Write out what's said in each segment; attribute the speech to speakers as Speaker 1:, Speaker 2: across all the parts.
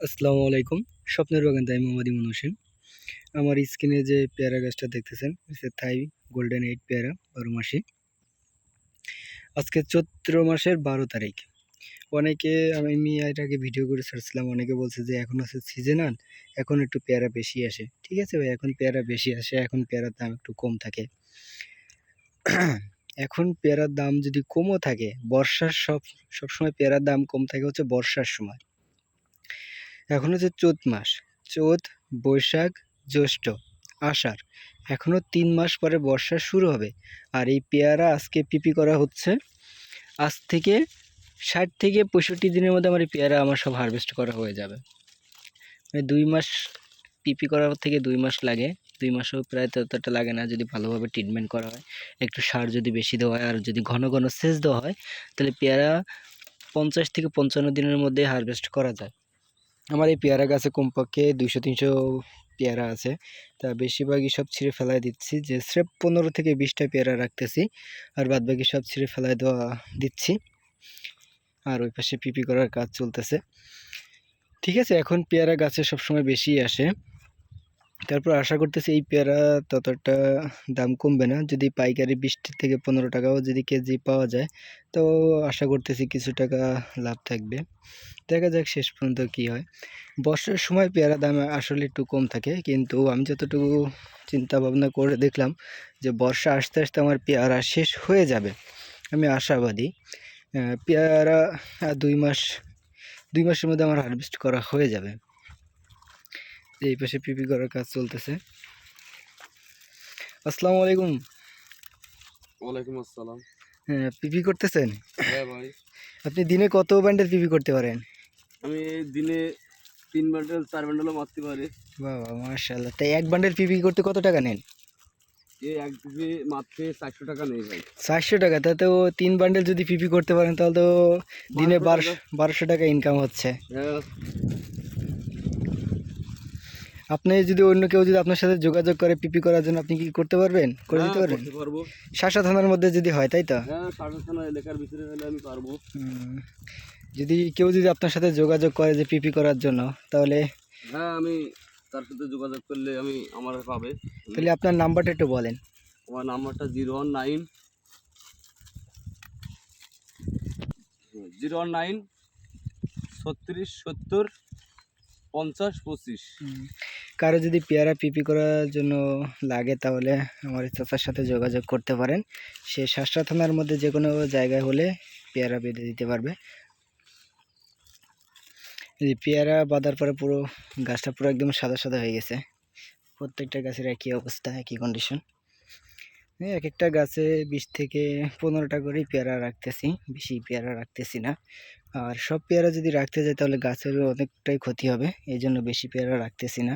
Speaker 1: আসসালামু আলাইকুম। স্বপ্নের বাগান, তাই মোহাম্মদ ইমন হোসেন। আমার স্ক্রিনে যে পেয়ারা গাছটা দেখতেছেন থাই গোল্ডেন এইট পেয়ারা, বারো মাসি। আজকে চৈত্র মাসের বারো তারিখ। অনেকে, আমি আগে ভিডিও করে ছাড়ছিলাম, অনেকে বলছে যে এখন হচ্ছে সিজনাল এখন একটু পেয়ারা বেশি আসে। ঠিক আছে ভাই, এখন পেয়ারা বেশি আসে, এখন পেয়ারার দাম একটু কম থাকে। এখন পেয়ারার দাম যদি কমও থাকে, বর্ষার সব, সবসময় পেয়ারার দাম কম থাকে হচ্ছে বর্ষার সময়। এখন হচ্ছে চৈত মাস। চৈত, বৈশাখ, জ্যৈষ্ঠ, আষাঢ়। এখনও তিন মাস পরে বর্ষা শুরু হবে। আর এই পেয়ারা আজকে পিপি করা হচ্ছে। আজ থেকে ষাট থেকে পঁয়ষট্টি দিনের মধ্যে আমার এই পেয়ারা আমার সব হারভেস্ট করা হয়ে যাবে। মানে দুই মাস পিপি করার থেকে দুই মাস লাগে। দুই মাসও প্রায় ততটা লাগে না যদি ভালোভাবে ট্রিটমেন্ট করা হয়। একটু সার যদি বেশি দেওয়া হয় আর যদি ঘন ঘন সেচ দেওয়া হয়, তাহলে পেয়ারা পঞ্চাশ থেকে পঞ্চান্ন দিনের মধ্যে হারভেস্ট করা যায়। আমার এই পেয়ারা গাছে কমপক্ষে দুইশো, তিনশো পেয়ারা আছে। তা বেশিরভাগই সব ছিঁড়ে ফেলায় দিচ্ছি, যে স্রেপ পনেরো থেকে বিশটা পেয়ারা রাখতেছি, আর বাদবাকি সব ছিঁড়ে ফেলায় দেওয়া দিচ্ছি। আর ওই পাশে পিপি করার কাজ চলতেছে। ঠিক আছে, এখন পেয়ারা গাছে সবসময় বেশি আসে। তারপর আশা করতেছি এই পেয়ারা ততটা দাম কমবে না। যদি পাইকারি বিশ থেকে পনেরো টাকাও যদি কেজি পাওয়া যায়, তো আশা করতেছি কিছু টাকা লাভ থাকবে। দেখা যাক শেষ পর্যন্ত কি হয়। বর্ষার সময় পেয়ারা দাম আসলে একটু কম থাকে, কিন্তু আমি যতটুকু চিন্তা ভাবনা করে দেখলাম যে বর্ষা আসতে আসতে আমার পেয়ারা শেষ হয়ে যাবে, আমি আশাবাদী। পেয়ারা দুই মাস, দুই মাসের মধ্যে আমার হারভেস্ট করা হয়ে যাবে। এই পাশে পিপি করার কাজ চলতেছে। আসসালামু আলাইকুম।
Speaker 2: ওয়ালাইকুম আসসালাম।
Speaker 1: হ্যাঁ পিপি করতেছেন?
Speaker 2: হ্যাঁ ভাই।
Speaker 1: আপনি দিনে কত ব্যান্ডেল পিপি করতে পারেন?
Speaker 2: আমি দিনে তিন বান্ডেল চার বান্ডেলও মারতে পারি।
Speaker 1: বাবা মার্শাল্লাহ তাই এক বান্ডেল পিপি করতে কত টাকা নেন?
Speaker 2: এই এক পিপি মারতে চারশো টাকা নেই ভাই।
Speaker 1: চারশো টাকা তাতেও তিন বান্ডেল যদি পিপি করতে পারেন তাহলে তো দিনে বারোশো বারোশো টাকা ইনকাম হচ্ছে।
Speaker 2: হ্যাঁ।
Speaker 1: আপনি যদি অন্য কেউ যদি আপনার সাথে যোগাযোগ করে পিপি করার জন্য আপনি কি করতে পারবেন? করে দিতে
Speaker 2: হ্যাঁ,
Speaker 1: পারবেন? শাসা থানার মধ্যে যদি হয় তাই তো?
Speaker 2: হ্যাঁ সাড়ে থানা এলাকার ভিতরে হলে আমি পারব।
Speaker 1: যদি কেউ যদি আপনার সাথে যোগাযোগ করে যে পিপি করার জন্য তাহলে
Speaker 2: হ্যাঁ আমি তার সাথে যোগাযোগ করলে আমি আমার পাবে।
Speaker 1: তাহলে আপনার নাম্বারটা একটু বলেন।
Speaker 2: আমার নাম্বারটা zero one nine zero one nine ছত্রিশ সত্তর পঞ্চাশ, পঁচিশ।
Speaker 1: কারও যদি পেয়ারা পিপি করার জন্য লাগে তাহলে আমার চাচার সাথে যোগাযোগ করতে পারেন। সে শাসা থানার মধ্যে যে কোনো জায়গায় হলে পেয়ারা বেঁধে দিতে পারবে। পেয়ারা বাঁধার পরে পুরো গাছটা পুরো একদম সাদা সাদা হয়ে গেছে। প্রত্যেকটা গাছের একই অবস্থা, একই কন্ডিশন এক একটা গাছে বিশ থেকে পনেরোটা করেই পেয়ারা রাখতেছি, বেশি পেয়ারা রাখতেছি না। আর সব পেয়ারা যদি রাখতে যাই তাহলে গাছের অনেকটাই ক্ষতি হবে, এই জন্য বেশি পেয়ারা রাখতেছি না।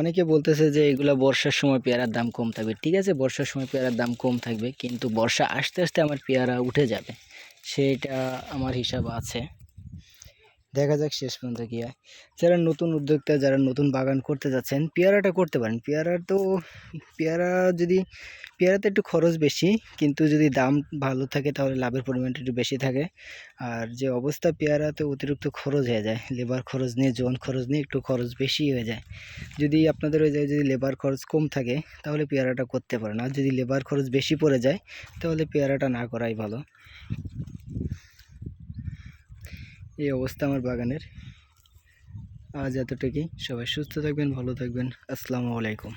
Speaker 1: অনেকে বলতেছে যে এগুলা বর্ষার সময় পেয়ারার দাম কম থাকবে। ঠিক আছে, বর্ষার সময় পেয়ারার দাম কম থাকবে, কিন্তু বর্ষা আসতে আসতে আমার পেয়ারা উঠে যাবে, সেটা আমার হিসাব আছে। দেখা যাক শেষ পর্যন্ত কী হয়। যারা নতুন উদ্যোক্তা, যারা নতুন বাগান করতে যাচ্ছেন, পেয়ারাটা করতে পারেন। পেয়ারার তো, পেয়ারা যদি, পেয়ারাতে একটু খরচ বেশি, কিন্তু যদি দাম ভালো থাকে তাহলে লাভের পরিমাণটা একটু বেশি থাকে। আর যে অবস্থা পেয়ারাতে অতিরিক্ত খরচ হয়ে যায়, লেবার খরচ নিয়ে জন খরচ নিয়ে একটু খরচ বেশি হয়ে যায়। যদি আপনাদের ওই জায়গায় যদি লেবার খরচ কম থাকে, তাহলে পেয়ারাটা করতে পারেন। আর যদি লেবার খরচ বেশি পড়ে যায়, তাহলে পেয়ারাটা না করাই ভালো। এই অবস্থা আমার বাগানের। আজ এতটুকুই। সবাই সুস্থ থাকবেন ভালো থাকবেন। আসসালামু আলাইকুম।